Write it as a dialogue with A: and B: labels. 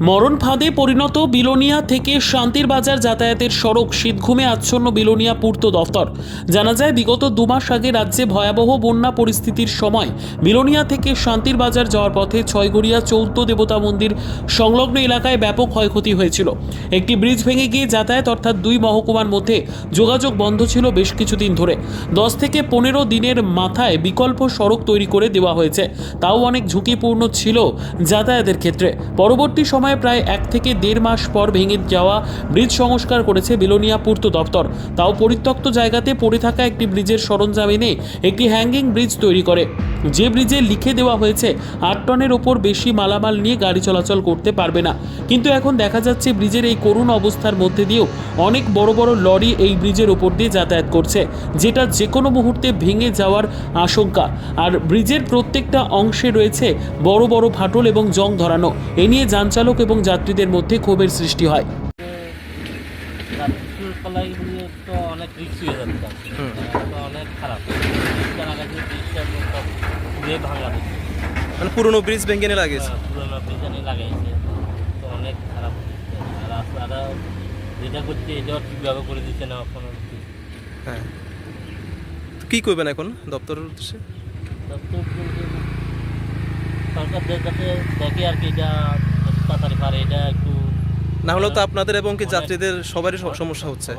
A: মরণ ফাঁদে পরিণত বিলোনিয়া থেকে শান্তির বাজার যাতায়াতের সড়ক শীতঘুমে আচ্ছন্ন বিলোনিয়া পূর্ত দফতর। জানা যায়, বিগত দু মাস আগে রাজ্যে ভয়াবহ বন্যা পরিস্থিতির সময় বিলোনিয়া থেকে শান্তির বাজার যাওয়ার পথে ছয়গড়িয়া চৌদ্দ দেবতা মন্দির সংলগ্ন এলাকায় ব্যাপক ক্ষয়ক্ষতি হয়েছিল। একটি ব্রিজ ভেঙে গিয়ে যাতায়াত অর্থাৎ দুই মহকুমার মধ্যে যোগাযোগ বন্ধ ছিল বেশ কিছুদিন ধরে। দশ থেকে পনেরো দিনের মাথায় বিকল্প সড়ক তৈরি করে দেওয়া হয়েছে। তাও অনেক ঝুঁকিপূর্ণ ছিল যাতায়াতের ক্ষেত্রে। পরবর্তী সময়ে প্রায় এক থেকে দেড় মাস পর ভেঙে যাওয়া ব্রিজ সংস্কার করেছে বিলোনিয়া পূর্ত দপ্তর। তাও পরিত্যক্ত জায়গাতে পড়ে থাকা একটি ব্রিজের সরঞ্জাম এনে একটি হ্যাঙ্গিং ব্রিজ তৈরি করে। যে ব্রিজে লিখে দেওয়া হয়েছে আট টনের ওপর বেশি মালামাল নিয়ে গাড়ি চলাচল করতে পারবে না। কিন্তু এখন দেখা যাচ্ছে ব্রিজের এই করুণ অবস্থার মধ্যে দিয়েও অনেক বড় বড় লরি এই ব্রিজের ওপর দিয়ে যাতায়াত করছে যেটা যে কোনো মুহূর্তে ভেঙে যাওয়ার আশঙ্কা। আর ব্রিজের প্রত্যেকটা অংশে রয়েছে বড় বড় ফাটল এবং জং ধরানো। এ নিয়ে যানচালক এবং যাত্রীদের মধ্যে ক্ষোভের সৃষ্টি হয়।
B: অনেক রিক্স হয়ে যাচ্ছে। অনেক খারাপ। পুড়ে ভাঙা
C: মানে পুরনো ব্রিজ ভেঙে নিয়ে লাগিয়েছে?
B: পুরোনো ব্রিজানি লাগাইছে তো অনেক খারাপ। রাস্তাটা যেটা করছে এটাও ঠিকভাবে করে দিচ্ছে না কোনো
C: হ্যাঁ। কি করবেন এখন দপ্তরের উদ্দেশ্যে?
B: দপ্তর বলতে সরকার যাতে দেখে আর কি এটা তাড়াতাড়ি পারে এটা একটু
C: না হলেও তো আপনাদের এবং কি যাত্রীদের সবারই সমস্যা হচ্ছে।